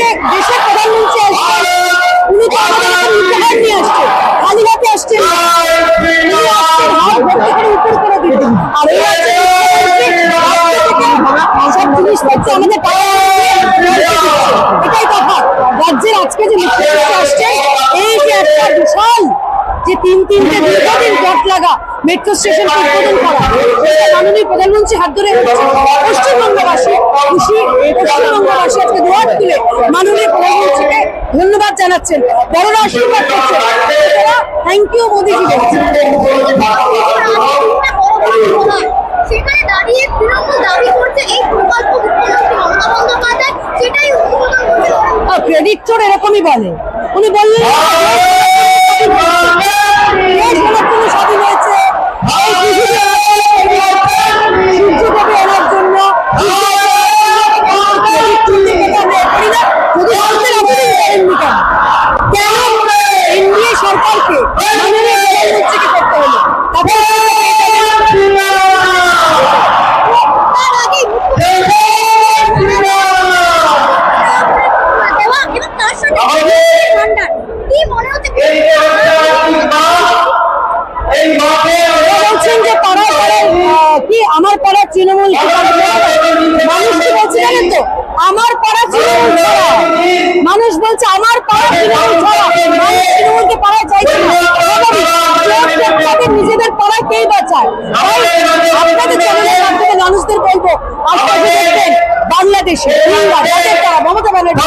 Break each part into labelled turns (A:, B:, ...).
A: প্রত্যেক দেশের প্রধানমন্ত্রী আসছেন আমাদের এটাই তফাৎ রাজ্যের আজকে যে মুখ্যমন্ত্রী আসছেন এই যে একটা বিশাল যে তিন তিনটে দীর্ঘদিন জট লাগা মেট্রো স্টেশন উদ্বোধন করা। সেটা মাননীয় প্রধানমন্ত্রী হাত ধরে হচ্ছে পশ্চিমবঙ্গবাসী খুশি পশ্চিমবঙ্গবাসী আজকে দুয়ার তুলে মাননীয় প্রধানমন্ত্রীকে ধন্যবাদ জানাচ্ছেন বড়রা আশীর্বাদ করছেন। থ্যাংক ইউ মোদিজি বলছেন।
B: সেখানে দাঁড়িয়ে তৃণমূল দাবি করছে এই প্রকল্প মুখ্যমন্ত্রী মমতা বন্দ্যোপাধ্যায় সেটাই
A: ক্রেডিট চোর এরকমই বলে। উনি বললেন দেশ আমার জন্য স্বাধীন হয়েছে এই পৃথিবী সূর্যদেবে এনার জন্য credit চুরি থেকে আমরা এ করি না। যদি ভারতের এতদিন করেননি কেন? কেন এনডিএ সরকারকে মাননীয় প্রধানমন্ত্রীকে করতে হলো তারপরে
B: তার আগে দেওয়া এবং তার সাথে ভান্ডার কি মনে হচ্ছে
A: ওরা বলছেন যে পাড়ায় পাড়ায় আহ, কি আমার পাড়া তৃণমূল মানুষ বলছে জানেন তো? আমার পাড়া তৃণমূল ছাড়া। মানুষ বলছে আমার পাড়া তৃণমূল ছাড়া। মানুষ তৃণমূলকে পাড়ায় চাইছে টেকটাকে নিজেদের পাড়ায় কেই বাঁচায়? আপনাদের চ্যানেলের মাধ্যমে মানুষদের বলব আপনারা দেখবেন বাংলাদেশে তাদের পাড়া মমতা ব্যানার্জি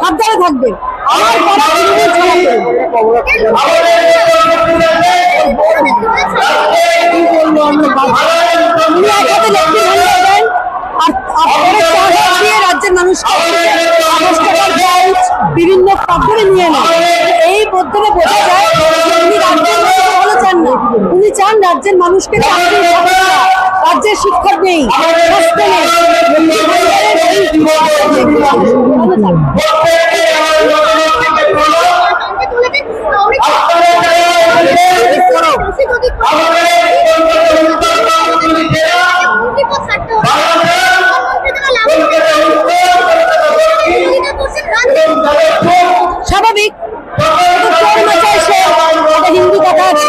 A: সাবধানে থাকবেন। আমার পাড়া তৃণমূল ছাড়া আমরা এক হাতে লক্ষ্মী ভান্ডার দেন রাজ্যের মানুষকে টাকার ব্লাউজ বিভিন্ন নিয়ে নেন এই মাধ্যমে বোঝা যায়। উনি চান না। উনি চান রাজ্যের মানুষকে ব্যবস্থা রাজ্যের শিক্ষক নেই। স্বাস্থ্য নেই লক্ষ্মী ভান্ডারের এই ভালো চান। স্বাভাবিক এটা চোর মাচায় সে এটা হিন্দু কথা আছে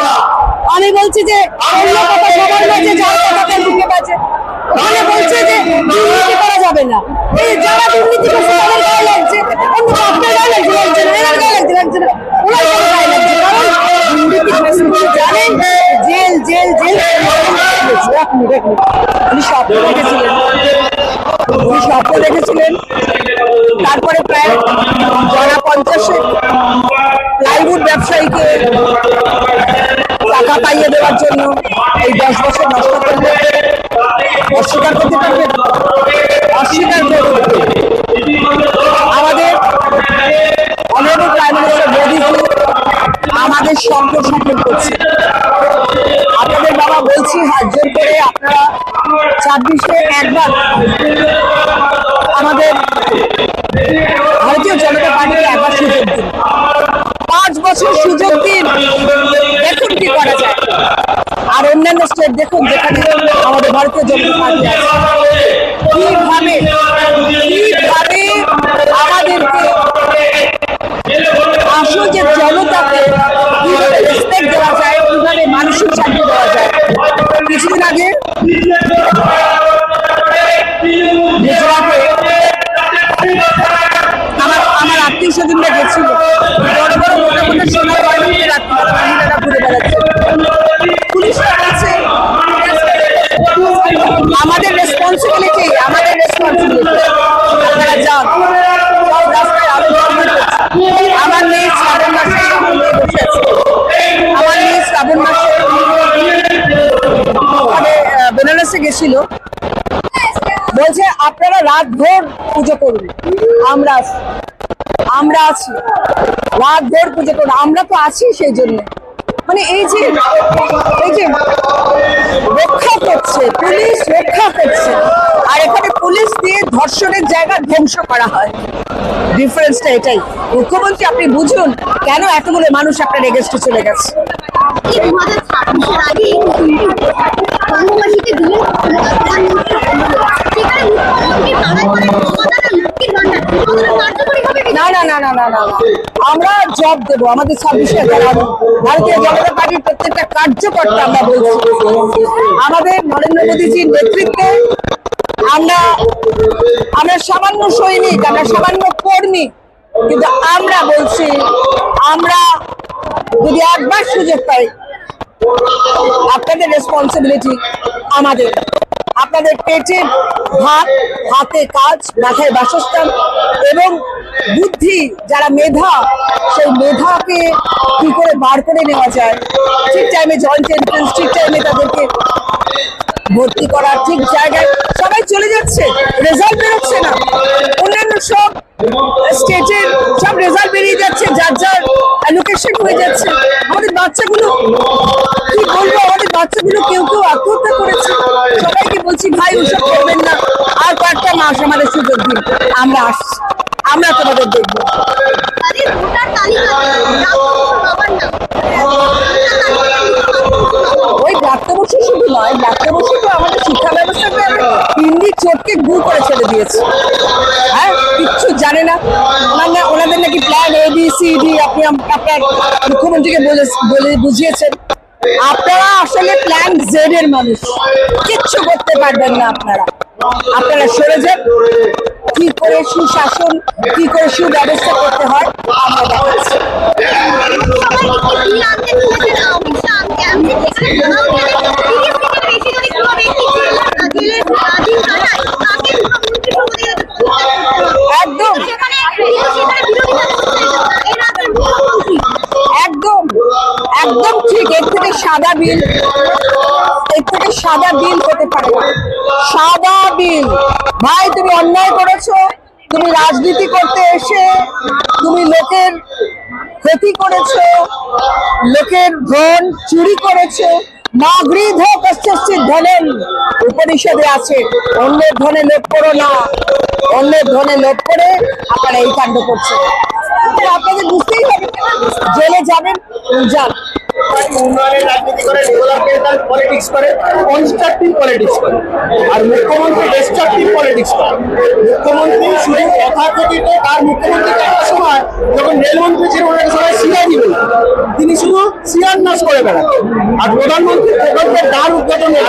A: আমি বলছি যে অন্য কথা সবার মাঝে যার কথা তার মুখে বাজে ওখানে বলছে যে দুর্নীতি করা যাবে না এই লাগছে। না জেল জেল এক উনি স্বপ্ন দেখেছিলেন। উনি স্বপ্ন দেখেছিলেন। তারপরে প্রায় পঞ্চাশে প্লাইউড ব্যবসায়ীকে টাকা পাইয়ে দেওয়ার জন্য এই দশ বছর নষ্ট করবে অস্বীকার করতে পারবে না। অস্বীকার আমাদের অনারেবল প্রাইম আমাদের সঙ্গে সফল করছে। আপনাদের বাবা বলছি, হাত জোর করে আপনারা ছাব্বিশে একবার আমাদের ভারতীয় জনতা পার্টিকে একবার সুযোগ দিন। পাঁচ বছর সুযোগ দিন। দেখুন কি করা যায়। আর অন্যান্য স্টেট দেখুন, যেখানে আমাদের ভারতীয় জনতা পার্টি আছে। কীভাবে কীভাবে আমাদেরকে আসল যে জনতাকে কীভাবে রেসপেক্ট দেওয়া যায়, কীভাবে শান্তি দেওয়া যায়? কিছুদিন আগে আমার আমার আত্মীয় বড় বড় আমাদের রেসপন্সিবিলিটি আমার মেয়ে শ্রাবণ মাসে বসে আমার মেয়ে শ্রাবণ মাসে বেনারসে গেছিল। বলছে, আপনারা রাত ভোর পুজো করুন। আমরা। আমরা আছি। রাত ভোর পুজো করুন। আমরা তো আছি সেই জন্য। মানে এই যে এই যে রক্ষা করছে, পুলিশ রক্ষা করছে। আর এখানে পুলিশ দিয়ে ধর্ষণের জায়গা ধ্বংস করা হয়। ডিফারেন্সটা এটাই। মুখ্যমন্ত্রী, আপনি বুঝুন কেন এত এতগুলো মানুষ আপনার এগেস্টে চলে গেছে?
C: না না না না না না আমরা জব দেবো, আমাদের ছাব্বিশে ভারতীয় জনতা পার্টির প্রত্যেকটা কার্যকর্তা আমরা বলছি। আমাদের নরেন্দ্র মোদীজির নেতৃত্বে আমরা আমরা সামান্য সৈনিক, আমরা সামান্য কর্মী, কিন্তু আমরা বলছি, আমরা যদি একবার সুযোগ পাই, আপনাদের রেসপন্সিবিলিটি আমাদের। আপনাদের পেটে ভাত, হাতে কাজ, মাথায় বাসস্থান এবং বুদ্ধি, যারা মেধা, সেই মেধাকে কি করে বার করে নেওয়া যায়? ঠিক টাইমে জয়েন্ট এন্ট্রেন্স ঠিক টাইমে তাদেরকে ভর্তি করার ঠিক জায়গায় সবাই চলে যাচ্ছে রেজাল্ট বেরোচ্ছে না। অন্যান্য সব স্টেটের সব রেজাল্ট বেরিয়ে যাচ্ছে, যার যার অ্যালোকেশন হয়ে যাচ্ছে। আমাদের বাচ্চাগুলো, কি বলব, আমাদের বাচ্চাগুলো কেউ কেউ আত্মহত্যা করেছে। সবাইকে বলছি, ভাই, ওসব করবেন না। আর কয়েকটা মাস আমাদের সুযোগ দিন। আমরা আসছি। আমরা তোমাদের দেখব। ওই প্রাপ্তবর্ষী শুধু নয় প্রাপ্তবর্ষী তো আমাদের শিক্ষা ব্যবস্থাকে হিন্দি চোটকে গু করে ছেড়ে দিয়েছে। হ্যাঁ কিচ্ছু জানে না। ওনাদের নাকি plan A B C D আপনি আপনার মুখ্যমন্ত্রীকে বুঝিয়েছেন। আপনারা আসলে প্ল্যান জেড এর মানুষ। কিচ্ছু করতে পারবেন না আপনারা। আপনারা সরে যান। কি করে সুশাসন কি করে সুব্যবস্থা করতে হয় আমরা দেখাচ্ছি।
B: সবাইকে
C: একদম ঠিক, এর থেকে সাদা বিল, এর থেকে সাদা বিল হতে পারে না। সাদা বিল। ভাই, তুমি অন্যায় করেছ, তুমি রাজনীতি করতে এসে তুমি লোকের ক্ষতি করেছ, লোকের ধন চুরি করেছ কষ্টের ধনের উপনিষদে আছে অন্যের ধনে লোভ করো না অন্যের ধনে লোভ করে আপনারা এই কাণ্ড করছেন। তো আপনাদের বুঝতেই হবে, জেলে যাবেন, যান।
D: উন্নয়নের রাজনীতি করে ডেভেলপমেন্টাল পলিটিক্স করে কনস্ট্রাকটিভ পলিটিক্স করে। আর মুখ্যমন্ত্রী ডিস্ট্রাকটিভ পলিটিক্স করে। মুখ্যমন্ত্রী শুধু তথাকথিত তার মুখ্যমন্ত্রী একটা সময় যখন রেলমন্ত্রী ছিল ওনাকে সবাই সিআইডি বলে। তিনি শুধু সিআর নাশ করে বেড়ান আর প্রধানমন্ত্রী প্রকল্পের দ্বার উদ্বোধনে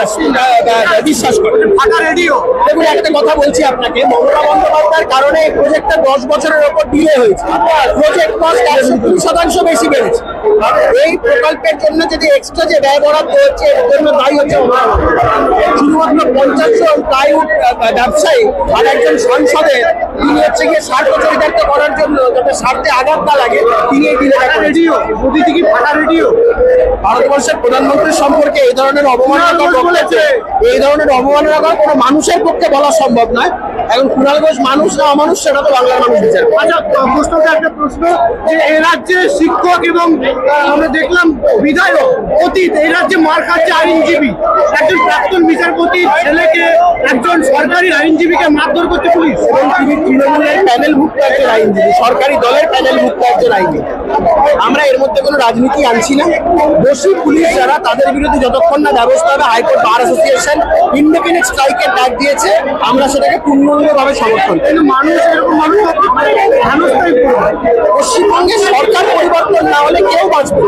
D: বিশ্বাস করে। ফাঁকা রেডিও দেখুন একটা কথা বলছি আপনাকে। মমতা বন্দ্যোপাধ্যায়ের কারণে এই প্রজেক্টটা দশ বছরের ওপর ডিলে হয়েছে। প্রজেক্ট কস্ট একশো কুড়ি শতাংশ বেশি বেড়েছে। এই প্রকল্পের জন্য যদি এক্সট্রা যে ব্যয় বরাদ্দ হচ্ছে এর জন্য দায়ী হচ্ছে শুধুমাত্র পঞ্চাশ জন প্লাইউড ব্যবসায়ী আর একজন সাংসদে তিনি হচ্ছে গিয়ে স্বার্থ চরিতার্থ করার জন্য যাতে স্বার্থে আঘাত না লাগে তিনি এই ডিলেটা রেডিও মোদি থেকে ফাটা রেডিও? ভারতবর্ষের প্রধানমন্ত্রীর সম্পর্কে এই ধরনের অবমাননা বলেছে। এই ধরনের অবমাননা করা কোনো মানুষের পক্ষে বলা সম্ভব নয়। এখন কুণাল ঘোষ মানুষ না অমানুষ সেটা তো বাংলার মানুষ বিচার
E: আচ্ছা প্রশ্নটা একটা প্রশ্ন যে এই রাজ্যে শিক্ষক এবং আমরা দেখলাম বিধায়ক অতীত এই রাজ্যে মার খাচ্ছে আইনজীবী। একজন প্রাক্তন বিচারপতির ছেলেকে একজন সরকারি আইনজীবীকে মারধর করছে পুলিশ।
D: এবং তিনি তৃণমূলের প্যানেল মুক্ত একজন আইনজীবী সরকারি দলের প্যানেল মুক্ত একজন আইনজীবী। আমরা এর মধ্যে কোনো রাজনীতি আনছি না। দোষী পুলিশ যারা তাদের বিরুদ্ধে যতক্ষণ না ব্যবস্থা হবে high court bar association independent স্ট্রাইকের ডাক দিয়েছে আমরা সেটাকে পূর্ণাঙ্গভাবে সমর্থন
E: কিন্তু মানুষ এরকম মানুষ
D: পশ্চিমবঙ্গে সরকার পরিবর্তন না হলে কেউ বাঁচবে।